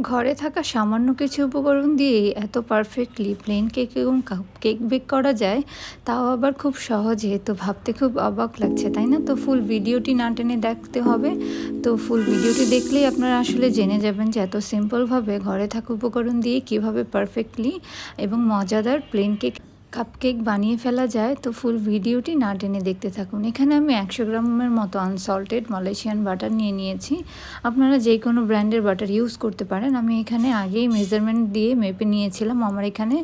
ঘরে থাকা সামান্য কিছু উপকরণ দিয়েই এত পারফেক্টলি প্লেন কেক এবং কেক বেক করা যায়, তাও আবার খুব সহজে। তো ভাবতে খুব অবাক লাগছে, তাই না? তো ফুল ভিডিওটি না টেনে দেখতে হবে। তো ফুল ভিডিওটি দেখলেই আপনারা আসলে জেনে যাবেন যে এত সিম্পলভাবে ঘরে থাকা উপকরণ দিয়ে কীভাবে পারফেক্টলি এবং মজাদার প্লেন কেক কাপকেক বানিয়ে ফেলা যায়, তো ফুল ভিডিওটি না টেনে দেখতে থাকুন। এখানে আমি একশো গ্রামের মতো আনসল্টেড মালয়েশিয়ান বাটার নিয়ে নিয়েছি। আপনারা যে কোনো ব্র্যান্ডের বাটার ইউজ করতে পারেন। আমি এখানে আগেই মেজারমেন্ট দিয়ে মেপে নিয়েছিলাম। আমার এখানে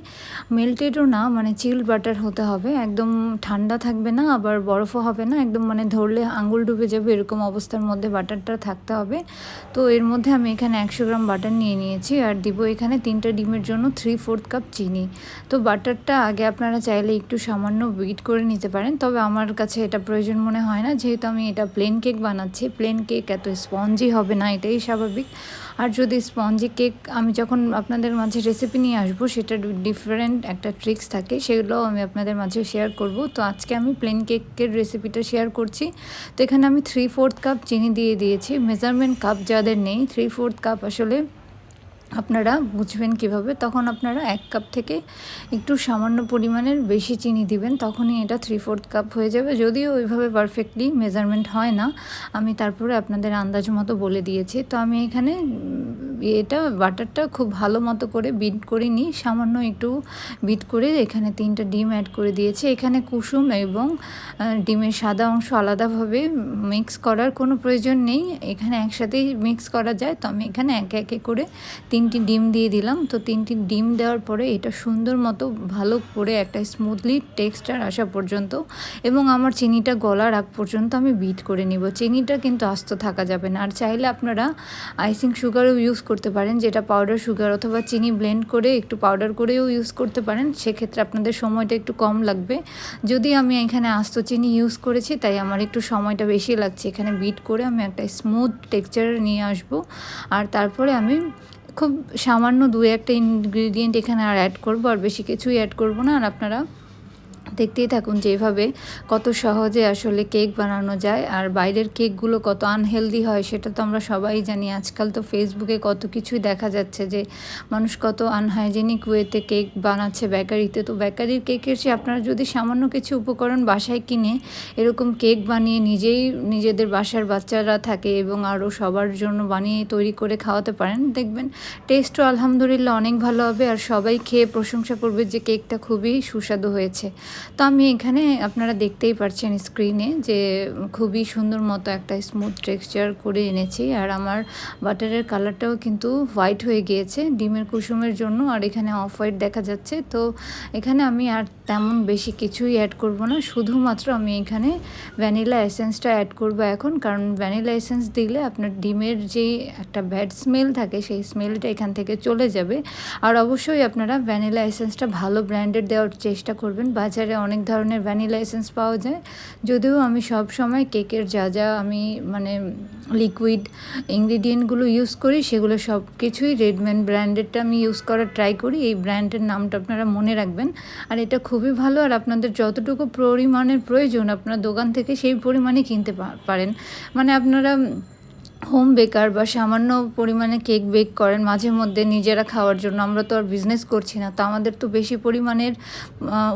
মেল্টেডও না মানে চিল বাটার হতে হবে। একদম ঠান্ডা থাকবে না, আবার বরফও হবে না। একদম মানে ধরলে আঙুল ডুবে যাবে, এরকম অবস্থার মধ্যে বাটারটা থাকতে হবে। তো এর মধ্যে আমি এখানে একশো গ্রাম বাটার নিয়ে নিয়েছি। আর দিব এখানে তিনটা ডিমের জন্য থ্রি ফোর্থ কাপ চিনি। তো বাটারটা আগে আপনারা চাইলে একটু সামান্য বিট করে নিতে পারেন, তবে আমার কাছে এটা প্রয়োজন মনে হয় না। যেহেতু আমি এটা প্লেন কেক বানাচ্ছি প্লেন কেক এত স্পঞ্জি হবে না, এটাই স্বাভাবিক। আর যদি স্পঞ্জি কেক আমি যখন আপনাদের মাঝে রেসিপি নিয়ে আসব সেটা ডিফারেন্ট একটা ট্রিক্স থাকে সেগুলো আমি আপনাদের মাঝে শেয়ার করব। তো আজকে আমি প্লেন কেকের রেসিপিটা শেয়ার করছি। তো এখানে আমি থ্রি ফোর্থ কাপ চিনি দিয়ে দিয়েছি। মেজারমেন্ট কাপ যাদের নেই থ্রি ফোর্থ কাপ আসলে আপনারা বুঝবেন কীভাবে, তখন আপনারা এক কাপ থেকে একটু সামান্য পরিমাণের বেশি চিনি দিবেন, তখনই এটা থ্রি ফোর্থ কাপ হয়ে যাবে। যদিও ওইভাবে পারফেক্টলি মেজারমেন্ট হয় না, আমি তারপরে আপনাদের আন্দাজ মতো বলে দিয়েছি। তো আমি এখানে এটা বাটারটা খুব ভালো মতো করে বিট করে নিই। সামান্য একটু বিট করে এখানে তিনটা ডিম অ্যাড করে দিয়েছি। এখানে কুসুম এবং ডিমের সাদা অংশ আলাদাভাবে মিক্স করার কোনো প্রয়োজন নেই। এখানে একসাথেই মিক্স করা যায়। তো আমি এখানে একে একে করে তিনটি ডিম দিয়ে দিলাম। তো তিনটি ডিম দেওয়ার পরে এটা সুন্দর মতো ভালো করে একটা স্মুথলি টেক্সচার আসা পর্যন্ত এবং আমার চিনিটা গলার আগ পর্যন্ত আমি বিট করে নিব। চিনিটা কিন্তু আস্ত থাকা যাবে না। আর চাইলে আপনারা আইসিং সুগারও ইউজ করতে পারেন, যেটা পাউডার সুগার অথবা চিনি ব্লেন্ড করে একটু পাউডার করেও ইউজ করতে পারেন, সেক্ষেত্রে আপনাদের সময়টা একটু কম লাগবে। যদি আমি এখানে আস্ত চিনি ইউজ করেছি, তাই আমার একটু সময়টা বেশি লাগছে। এখানে বিট করে আমি একটা স্মুথ টেক্সচার নিয়ে আসব। আর তারপরে আমি খুব সামান্য দু একটা ইনগ্রিডিয়েন্ট এখানে আর অ্যাড করব, আর বেশি কিছুই অ্যাড করব না। আর আপনারা দেখতেই থাকুন যেভাবে কত সহজে আসলে কেক বানানো যায় আর বাইরের কেকগুলো কত আনহেলদি হয়, সেটা তো আমরা সবাই জানি। আজকাল তো ফেসবুকে কত কিছুই দেখা যাচ্ছে যে মানুষ কত আনহাইজেনিক ওয়েতে কেক বানাচ্ছে বেকারিতে। তো বেকারির কেকের চেয়ে আপনারা যদি সামান্য কিছু উপকরণ বাসায় কিনে এরকম কেক বানিয়ে নিজেই নিজেদের বাসার বাচ্চারা থাকে এবং আরও সবার জন্য বানিয়ে তৈরি করে খাওয়াতে পারেন, দেখবেন টেস্টও আলহামদুলিল্লাহ অনেক ভালো হবে আর সবাই খেয়ে প্রশংসা করবে যে কেকটা খুবই সুস্বাদু হয়েছে। তো আমি এখানে আপনারা দেখতেই পারছেন স্ক্রিনে যে খুবই সুন্দর মতো একটা স্মুথ টেক্সচার করে এনেছি। আর আমার বাটারের কালারটাও কিন্তু হোয়াইট হয়ে গিয়েছে। ডিমের কুসুমের জন্য আর এখানে অফ হোয়াইট দেখা যাচ্ছে। তো এখানে আমি আর তেমন বেশি কিছুই অ্যাড করব না। শুধুমাত্র আমি এখানে ভ্যানিলা এসেন্সটা অ্যাড করব এখন, কারণ ভ্যানিলা এসেন্স দিলে আপনার ডিমের যে একটা ব্যাড স্মেল থাকে, সেই স্মেলটা এখান থেকে চলে যাবে। আর অবশ্যই আপনারা ভ্যানিলা এসেন্সটা ভালো ব্র্যান্ডের দেওয়ার চেষ্টা করবেন। বাজারে অনেক ধরনের ভ্যানিলা এসেন্স পাওয়া যায়। যদিও আমি সব সময় কেকের যা যা আমি মানে লিকুইড ইনগ্রিডিয়েন্টগুলো ইউজ করি, সেগুলো সব কিছুই রেডম্যান ব্র্যান্ডেডটা আমি ইউজ করার ট্রাই করি। এই ব্র্যান্ডের নামটা আপনারা মনে রাখবেন। আর এটা খুবই ভালো আর আপনাদের যতটুকু পরিমাণের প্রয়োজন, আপনার দোকান থেকে সেই পরিমাণে কিনতে পারেন। মানে আপনারা হোম বেকার বা সামান্য পরিমাণে কেক বেক করেন, মাঝে মধ্যে নিজেরা খাওয়ার জন্য, আমরা তো আর বিজনেস করছি না। তো আমাদের তো বেশি পরিমাণের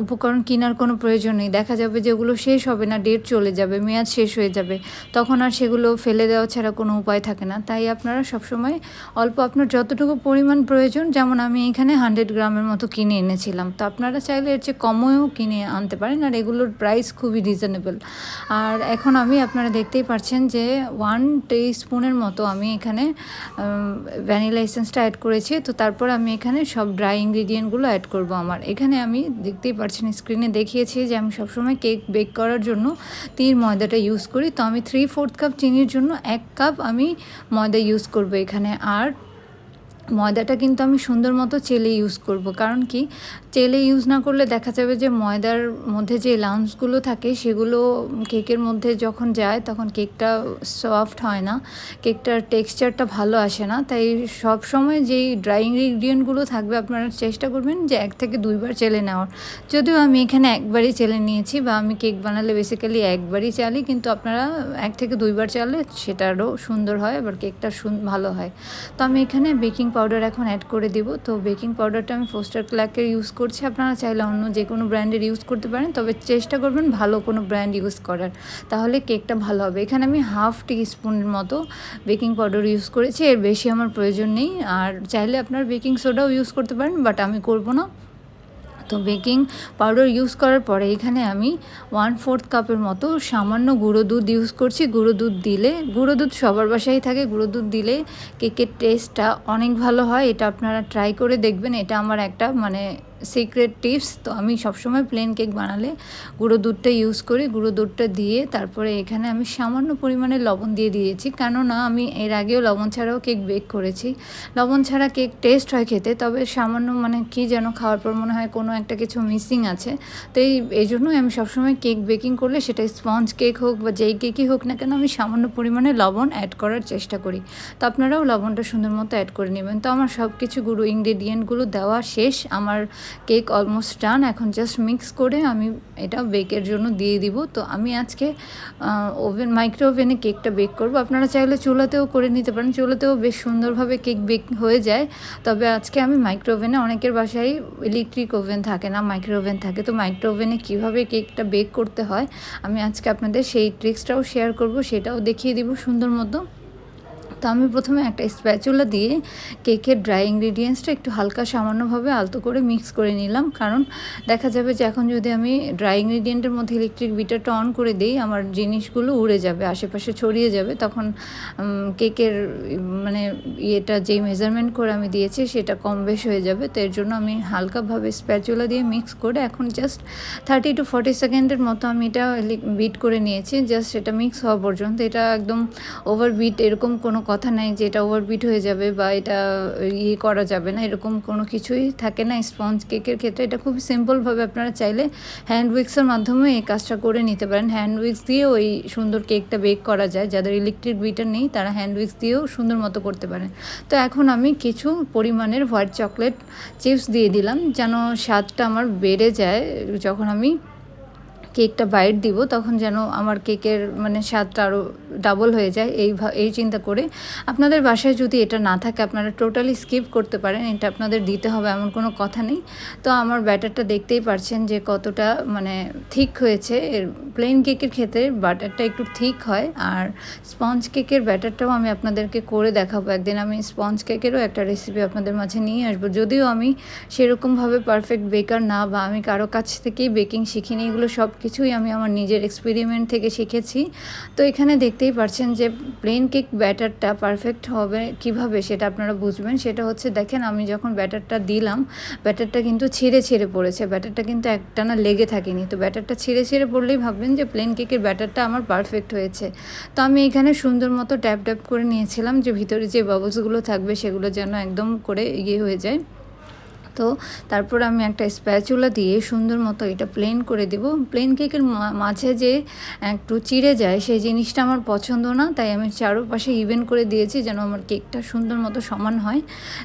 উপকরণ কেনার কোনো প্রয়োজন নেই। দেখা যাবে যেগুলো শেষ হবে না ডেট চলে যাবে, মেয়াদ শেষ হয়ে যাবে। তখন আর সেগুলো ফেলে দেওয়া ছাড়া কোনো উপায় থাকে না। তাই আপনারা সবসময় অল্প আপনার যতটুকু পরিমাণ প্রয়োজন, যেমন আমি এখানে হান্ড্রেড গ্রামের মতো কিনে এনেছিলাম। তো আপনারা চাইলে এর চেয়ে কমেও কিনে আনতে পারেন, আর এগুলোর প্রাইস খুবই রিজনেবল আর এখন আমি, আপনারা দেখতেই পাচ্ছেন যে ওয়ান টি স্পুনের মতো আমি এখানে ভ্যানিলা এসেন্সটা অ্যাড করেছি। তো তারপর আমি এখানে সব ড্রাই ইনগ্রিডিয়েন্টগুলো অ্যাড করব আমার। এখানে আমি দেখতেই পাচ্ছেন স্ক্রিনে দেখিয়েছি যে আমি সবসময় কেক বেক করার জন্য তীর ময়দাটা ইউজ করি। তো আমি থ্রি ফোর্থ কাপ চিনির জন্য এক কাপ আমি ময়দা ইউজ করব এখানে। আর ময়দাটা কিন্তু আমি সুন্দর মতো চেলে ইউজ করব। কারণ কি? তেলে ইউজ না করলে দেখা যাবে যে ময়দার মধ্যে যে লাঞ্চগুলো থাকে, সেগুলো কেকের মধ্যে যখন যায়, তখন কেকটা সফট হয় না। কেকটার টেক্সচারটা ভালো আসে না। তাই সব সময় যেই ড্রাই ইনগ্রিডিয়েন্টগুলো থাকবে, আপনারা চেষ্টা করবেন যে এক থেকে দুইবার চেলে নেওয়ার। যদিও আমি এখানে একবারই চেলে নিয়েছি বা আমি কেক বানালে বেসিক্যালি একবারই চালি, কিন্তু আপনারা এক থেকে দুইবার চালে সেটারও সুন্দর হয়, আবার কেকটা ভালো হয়। তো আমি এখানে বেকিং পাউডার এখন অ্যাড করে দিব। তো বেকিং পাউডারটা আমি ফোস্টার ক্ল্যাকের ইউজ করছি, আপনারা চাইলে অন্য যে কোনো ব্র্যান্ডের ইউজ করতে পারেন, তবে চেষ্টা করবেন ভালো কোনো ব্র্যান্ড ইউজ করার। তাহলে কেকটা ভালো হবে। এখানে আমি হাফ টি স্পুনের মতো বেকিং পাউডার ইউজ করেছি, এর বেশি আমার প্রয়োজন নেই। আর চাইলে আপনার বেকিং সোডাও ইউজ করতে পারেন বাট আমি করব না। তো বেকিং পাউডার ইউজ করার পরে এখানে আমি ওয়ান ফোর্থ কাপের মতো সামান্য গুঁড়ো দুধ ইউজ করছি। গুঁড়ো দুধ দিলে, গুঁড়ো দুধ সবার বাসায় থাকে। গুঁড়ো দুধ দিলে কেকের টেস্টটা অনেক ভালো হয়। এটা আপনারা ট্রাই করে দেখবেন। এটা আমার একটা মানে সিক্রেট টিপস তো আমি সবসময় প্লেন কেক বানালে গুঁড়ো দুধটা ইউজ করি, গুঁড়ো দুধটা দিয়ে তারপরে এখানে আমি সামান্য পরিমাণে লবণ দিয়ে দিয়েছি। কেননা আমি এর আগেও লবণ ছাড়াও কেক বেক করেছি। লবণ ছাড়া কেক টেস্ট হয় খেতে, তবে সামান্য মানে কি যেন খাওয়ার পর মনে হয় কোনো একটা কিছু মিসিং আছে। তো এই এই জন্যই আমি সবসময় কেক বেকিং করলে সেটা স্পঞ্জ কেক হোক বা যেই কেকই হোক না কেন আমি সামান্য পরিমাণে লবণ অ্যাড করার চেষ্টা করি। তো আপনারাও লবণটা সুন্দর মতো অ্যাড করে নেবেন। তো আমার সব কিছু গুঁড়ো ইনগ্রেডিয়েন্টগুলো দেওয়া শেষ। আমার কেক অলমোস্ট ডান, এখন জাস্ট মিক্স করে আমি এটা বেকের জন্য দিয়ে দিব। তো আমি আজকে ওভেন মাইক্রো ওভেনে কেকটা বেক করব। আপনারা চাইলে চুলাতেও করে নিতে পারেন। চুলাতেও বেশ সুন্দরভাবে কেক বেক হয়ে যায়। তবে আজকে আমি মাইক্রো ওভেনে অনেকের বাসায় ইলেকট্রিক ওভেন থাকে না মাইক্রো ওভেন থাকে। তো মাইক্রো ওভেনে কীভাবে কেকটা বেক করতে হয়, আমি আজকে আপনাদের সেই ট্রিক্সটাও শেয়ার করব, সেটাও দেখিয়ে দিব সুন্দর মতো। তো আমি প্রথমে একটা স্প্যাচুলা দিয়ে কেকের ড্রাই ইনগ্রিডিয়েন্টসটা একটু হালকা সামান্যভাবে আলতো করে মিক্স করে নিলাম। কারণ দেখা যাবে যে এখন যদি আমি ড্রাই ইনগ্রিডিয়েন্টের মধ্যে ইলেকট্রিক বিটারটা অন করে দিই, আমার জিনিসগুলো উড়ে যাবে, আশেপাশে ছড়িয়ে যাবে। তখন কেকের মানে ইয়েটা যেই মেজারমেন্ট করে আমি দিয়েছি সেটা কম বেশ হয়ে যাবে। তো এর জন্য আমি হালকাভাবে স্প্যাচুলা দিয়ে মিক্স করে এখন জাস্ট থার্টি টু ফর্টি সেকেন্ডের মতো আমি এটা বিট করে নিয়েছি। জাস্ট সেটা মিক্স হওয়া পর্যন্ত। এটা একদম ওভার বিট এরকম কোনো কথা নাই যে এটা ওভারবিট হয়ে যাবে বা এটা ইয়ে করা যাবে না, এরকম কোনো কিছুই থাকে না স্পঞ্জ কেকের ক্ষেত্রে। এটা খুব সিম্পলভাবে আপনারা চাইলে হ্যান্ড উইক্সের মাধ্যমে এই কাজটা করে নিতে পারেন। হ্যান্ড উইক্স দিয়ে ওই সুন্দর কেকটা বেক করা যায়। যাদের ইলেকট্রিক বিটার নেই, তারা হ্যান্ড উইক্স দিয়েও সুন্দর মতো করতে পারেন। তো এখন আমি কিছু পরিমাণের হোয়াইট চকলেট চিপস দিয়ে দিলাম, যেন স্বাদটা আমার বেড়ে যায়। যখন আমি কেকটা বাইট দিব, তখন যেন আমার কেকের মানে স্বাদটা আরও ডাবল হয়ে যায়, এই এই চিন্তা করে। আপনাদের বাসায় যদি এটা না থাকে, আপনারা টোটালি স্কিপ করতে পারেন, এটা আপনাদের দিতে হবে এমন কোনো কথা নেই। তো আমার ব্যাটারটা দেখতেই পারছেন যে কতটা মানে থিক হয়েছে, এর প্লেন কেকের ক্ষেত্রে ব্যাটারটা একটু থিক হয়, আর স্পঞ্জ কেকের ব্যাটারটাও আমি আপনাদেরকে করে দেখাবো। একদিন আমি স্পঞ্জ কেকেরও একটা রেসিপি আপনাদের মাঝে নিয়ে আসব। যদিও আমি সেরকমভাবে পারফেক্ট বেকার না, বা আমি কারও কাছ থেকেই বেকিং শিখিনি, এগুলো সব কিছুই আমি আমার নিজের এক্সপেরিমেন্ট থেকে শিখেছি। তো এখানে দেখতেই পারছেন যে প্লেন কেক ব্যাটারটা পারফেক্ট হবে কীভাবে সেটা আপনারা বুঝবেন। সেটা হচ্ছে দেখেন, আমি যখন ব্যাটারটা দিলাম ব্যাটারটা কিন্তু ছিঁড়ে ছিঁড়ে পড়েছে। ব্যাটারটা কিন্তু একটানা লেগে থাকেনি। তো ব্যাটারটা ছিঁড়ে ছিঁড়ে পড়লেই ভাববেন যে প্লেন কেকের ব্যাটারটা আমার পারফেক্ট হয়েছে। তো আমি এখানে সুন্দর মতো ট্যাপ ট্যাপ করে নিয়েছিলাম যে ভিতরে যে বাবলসগুলো থাকবে সেগুলো যেন একদম করে ইয়ে হয়ে যায়। তো তারপর আমি একটা স্প্যাচুলা দিয়ে সুন্দর মতো এটা প্লেন করে দেবো। প্লেন কেকের মাঝে যে একটু চিড়ে যায়, সেই জিনিসটা আমার পছন্দ না, তাই আমি চারোপাশে ইভেন করে দিয়েছি যেন আমার কেকটা সুন্দর মতো সমান হয়।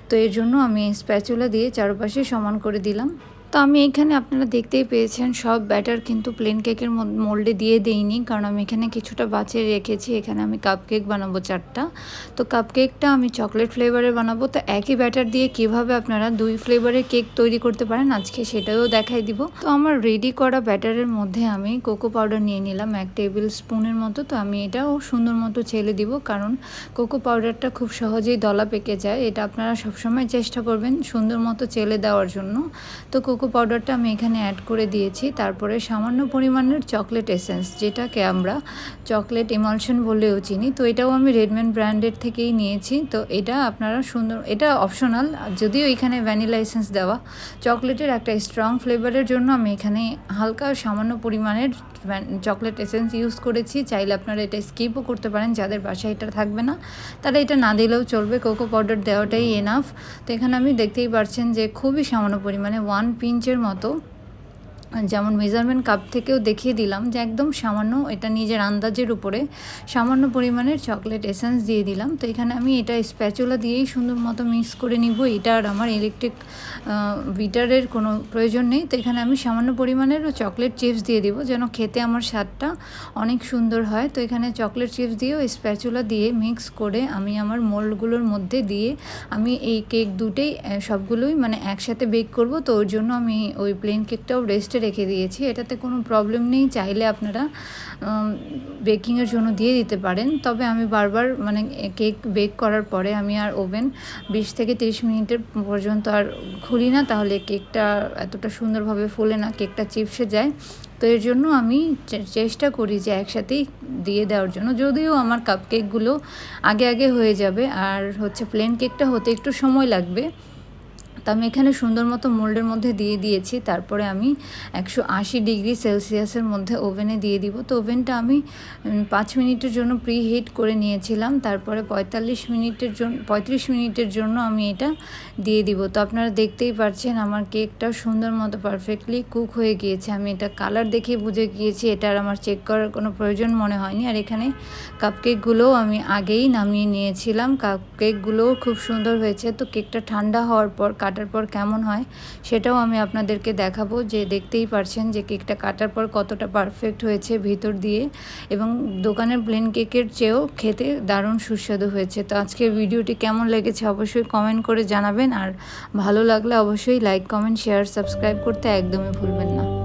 তো এর জন্য আমি স্প্যাচুলা দিয়ে চারোপাশে সমান করে দিলাম। তো আমি এখানে আপনারা দেখতেই পেয়েছেন, সব ব্যাটার কিন্তু প্লেন কেকের মোল্ডে দিয়ে দেইনি। কারণ আমি এখানে কিছুটা বাঁচিয়ে রেখেছি। এখানে আমি কাপ কেক বানাবো চারটা। তো কাপ কেকটা আমি চকলেট ফ্লেভারের বানাবো। তো একই ব্যাটার দিয়ে কীভাবে আপনারা দুই ফ্লেভারের কেক তৈরি করতে পারেন, আজকে সেটাও দেখাই দিব। তো আমার রেডি করা ব্যাটারের মধ্যে আমি কোকো পাউডার নিয়ে নিলাম এক টেবিল স্পুনের মতো। তো আমি এটাও সুন্দর মতো ছেলে দিব। কারণ কোকো পাউডারটা খুব সহজেই দলা পেকে যায়। এটা আপনারা সবসময় চেষ্টা করবেন সুন্দর মতো চেলে দেওয়ার জন্য। তো কোকো কোকো পাউডারটা আমি এখানে অ্যাড করে দিয়েছি। তারপরে সামান্য পরিমাণের চকলেট এসেন্স যেটাকে আমরা চকলেট ইমালশন বলেও চিনি। তো এটাও আমি রেডম্যান ব্র্যান্ডের থেকেই নিয়েছি। তো এটা আপনারা সুন্দর, এটা অপশনাল যদিও এখানে ভ্যানিলা এসেন্স দেওয়া। চকলেটের একটা স্ট্রং ফ্লেভারের জন্য আমি এখানে হালকা সামান্য পরিমাণের চকলেট এসেন্স ইউজ করেছি। চাইলে আপনারা এটা স্কিপও করতে পারেন, যাদের বাসায় এটা থাকবে না। তারা এটা না দিলেও চলবে, কোকো পাউডার দেওয়াটাই এনাফ তো এখানে আমি দেখতেই পারছেন যে খুবই সামান্য পরিমাণে ওয়ান পিঞ্চের মতো যেমন মেজারমেন্ট কাপ থেকেও দেখিয়ে দিলাম যে একদম সামান্য এটা নিজের আন্দাজের উপরে সামান্য পরিমাণের চকলেট এসেন্স দিয়ে দিলাম। তো এখানে আমি এটা স্প্যাচুলা দিয়েই সুন্দর মতো মিক্স করে নিব। এটা আর আমার ইলেকট্রিক বিটারের কোনো প্রয়োজন নেই। তো এখানে আমি সামান্য পরিমাণের চকলেট চিপস দিয়ে দিব যেন খেতে আমার স্বাদটা অনেক সুন্দর হয়। তো এখানে চকলেট চিপস দিয়েও স্প্যাচুলা দিয়ে মিক্স করে আমি আমার মোল্ডগুলোর মধ্যে দিয়ে আমি এই কেক দুটেই সবগুলোই মানে একসাথে বেক করব। তো ওর জন্য আমি ওই প্লেন কেকটাও রেস্টে রেখে দিয়েছি, এটাতে কোনো প্রবলেম নেই, চাইলে আপনারা বেকিংয়ের জন্য দিয়ে দিতে পারেন। তবে আমি বারবার মানে কেক বেক করার পরে আমি আর ওভেন বিশ থেকে তিরিশ মিনিটের পর্যন্ত আর খুলি না, তাহলে কেকটা এতটা সুন্দরভাবে ফোলে না কেকটা চিপসে যায়। তো এর জন্য আমি চেষ্টা করি যে একসাথেই দিয়ে দেওয়ার জন্য। যদিও আমার কাপ কেকগুলো আগে আগে হয়ে যাবে, আর হচ্ছে প্লেন কেকটা হতে একটু সময় লাগবে। তো আমি এখানে সুন্দর মতো মোল্ডের মধ্যে দিয়ে দিয়েছি। তারপরে আমি একশো আশি ডিগ্রি সেলসিয়াসের মধ্যে ওভেনে দিয়ে দিব। তো ওভেনটা আমি পাঁচ মিনিটের জন্য প্রি হিট করে নিয়েছিলাম। তারপরে পঁয়তাল্লিশ মিনিটের জন্য পঁয়ত্রিশ মিনিটের জন্য আমি এটা দিয়ে দিব। তো আপনারা দেখতেই পাচ্ছেন আমার কেকটা সুন্দর মতো পারফেক্টলি কুক হয়ে গিয়েছে। আমি এটা কালার দেখে বুঝে গিয়েছি। এটা আর আমার চেক করার কোনো প্রয়োজন মনে হয়নি। আর এখানে কাপকেকগুলোও আমি আগেই নামিয়ে নিয়েছিলাম। কাপকেকগুলোও খুব সুন্দর হয়েছে। তো কেকটা ঠান্ডা হওয়ার পর কাটার পর কেমন হয় সেটাও আমি আপনাদেরকে দেখাবো যে দেখতেই পারছেন যে কেকটা কাটার পর কতটা পারফেক্ট হয়েছে ভিতর দিয়ে এবং দোকানের প্লেন কেকের চেয়েও খেতে দারুণ সুস্বাদু হয়েছে। তো আজকের ভিডিওটি কেমন লেগেছে অবশ্যই কমেন্ট করে জানাবেন আর ভালো লাগলে অবশ্যই লাইক কমেন্ট শেয়ার সাবস্ক্রাইব করতে একদমই ভুলবেন না।